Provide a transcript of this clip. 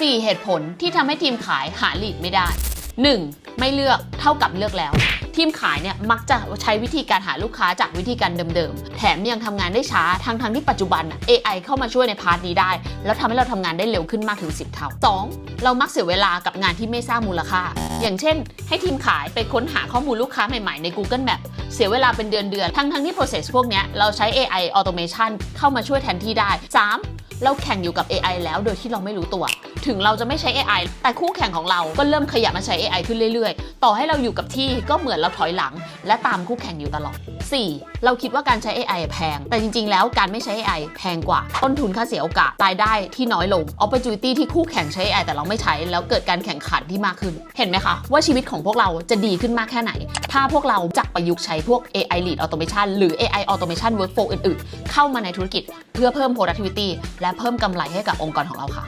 4 เหตุผลที่ทำให้ทีมขายหาลีดไม่ได้ 1. ไม่เลือกเท่ากับเลือกแล้ว ทีมขายเนี่ยมักจะใช้วิธีการหาลูกค้าจากวิธีการเดิมๆ แถมยังทำงานได้ช้าทั้งทั้งๆที่ปัจจุบัน AI เข้ามาช่วยในพาร์ทนี้ได้ แล้วทำให้เราทำงานได้เร็วขึ้นมากถึง 10 เท่า 2. เรามักเสียเวลากับงานที่ไม่สร้างมูลค่า อย่างเช่น ให้ทีมขายไปค้นหาข้อมูลลูกค้าใหม่ๆใน Google Map เสียเวลาเป็นเดือนๆ ทั้งๆที่ process พวกนี้เราใช้ AI automation เข้ามาช่วยแทนที่ได้ 3. เราแข่งอยู่กับ AI แล้วโดยที่เราไม่รู้ตัว ถึงเราจะไม่ใช้ AI แต่คู่แข่งของเราก็เริ่มขยับมาใช้ AI ขึ้นเรื่อยๆ ต่อให้เราอยู่กับที่ก็เหมือนเราถอยหลัง และตามคู่แข่งอยู่ตลอด 4. เราคิดว่าการใช้ AI แพง แต่จริงๆ แล้วการไม่ใช้ AI แพงกว่า ต้นทุนค่าเสียโอกาสรายได้ที่น้อยลง opportunity ที่คู่แข่งใช้ AI แต่เราไม่ใช้ แล้วเกิดการแข่งขันที่มากขึ้น เห็นไหมคะว่าชีวิตของพวกเราจะดีขึ้นมากแค่ไหน ถ้าพวกเราจักประยุกต์ใช้พวก AI lead automation หรือ AI automation workflow อื่นๆ เข้ามาในธุรกิจเพื่อเพิ่ม productivity และเพิ่มกำไรให้กับองค์กรของเราค่ะ